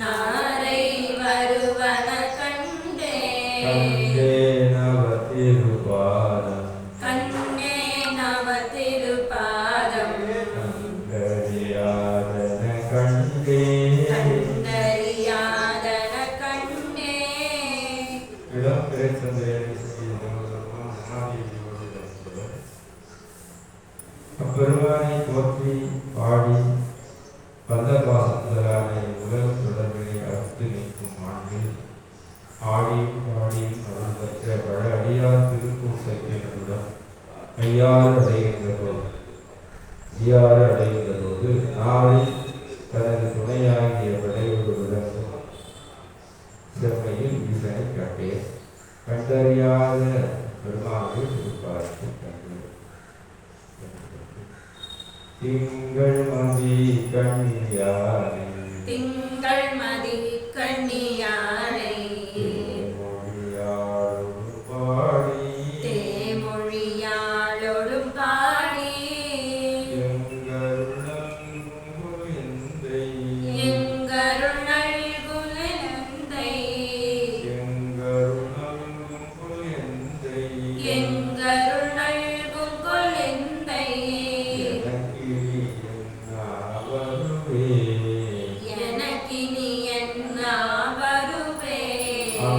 நாரை வருவன கண்டே நவதிருபாதம். கண்ணே நவ திருப்பாதம் கண்டறியாதன கண்டே கண்டறியாதன கண்டே இடம் அப்பெருமானை போற்றி பாடி பந்த உலக தொடர்பினை அறுத்து நிற்கும் ஆண்டில் ஆடியும் பாடியும் அருள் பெற்ற பல அடியார் திருப்பூசைக்கினுடன் ஐயாறு அடைகின்ற போது ஐயாறு அடைகின்ற போது நாளை தனது துணையாகிய படையோடு விளங்கும் செம்மையில் ஈசனை கண்டேன் கண்டறியாத பெருமானை திருப்பார்த்து கண்டேன் திங்கள் மதி கண்ணியானை திங்கள் மதி கண்ணியானை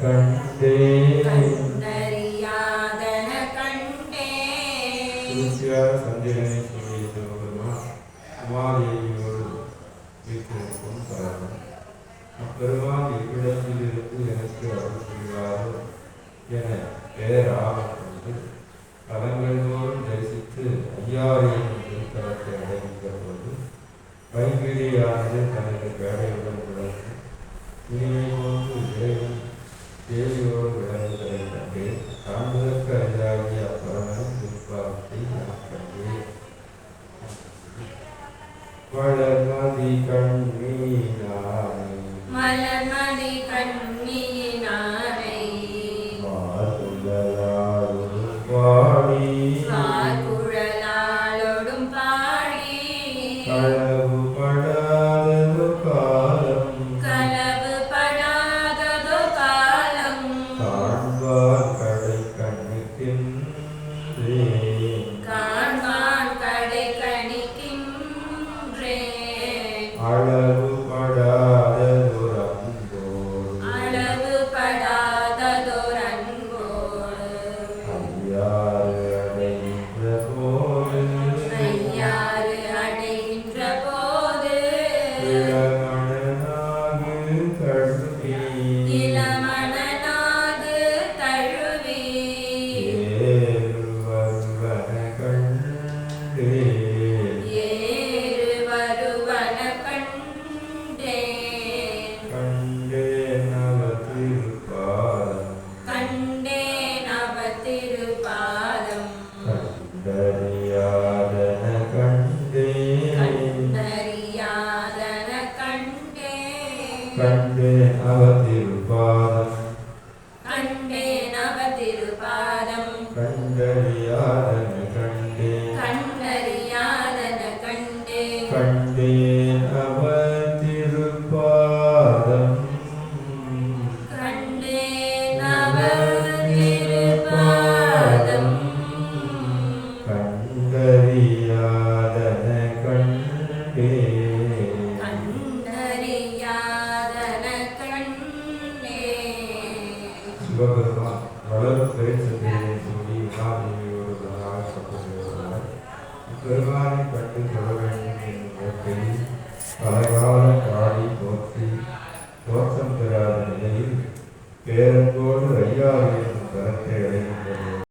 கண்டே. கண்டறியாதன கண்டே ருசியாத சந்திரனை சூழியது பெருமான் குமாரியோடு வீட்டிற்கும் தரவும் இருந்து எனக்கு அருள் புரிவாரோ என பேராக கொண்டு பலங்களோடும் தரிசித்து ஐயாயிரம் தளத்தை அடைந்த போது வைத்திரியானது தனது வேலையுடன் மலர்மதி கண்மீனாய். மலர்மதி கண் அவதிருப்பாதம் கண்டேன் அவதிருப்பாதம் கண்டறியாதன கண்டே. கண்டறியாதன கண்டே. கண்டேன் அவதிருப்பாதம் கண்டேன் அவதிருப்பாதம் கண்டறியாதன கண்டே. சிவபெருமான் வளர்ப்பை சென்றியை சொல்லி உணாதேவியோடு பெருமானை பற்றி சொல்ல வேண்டும்.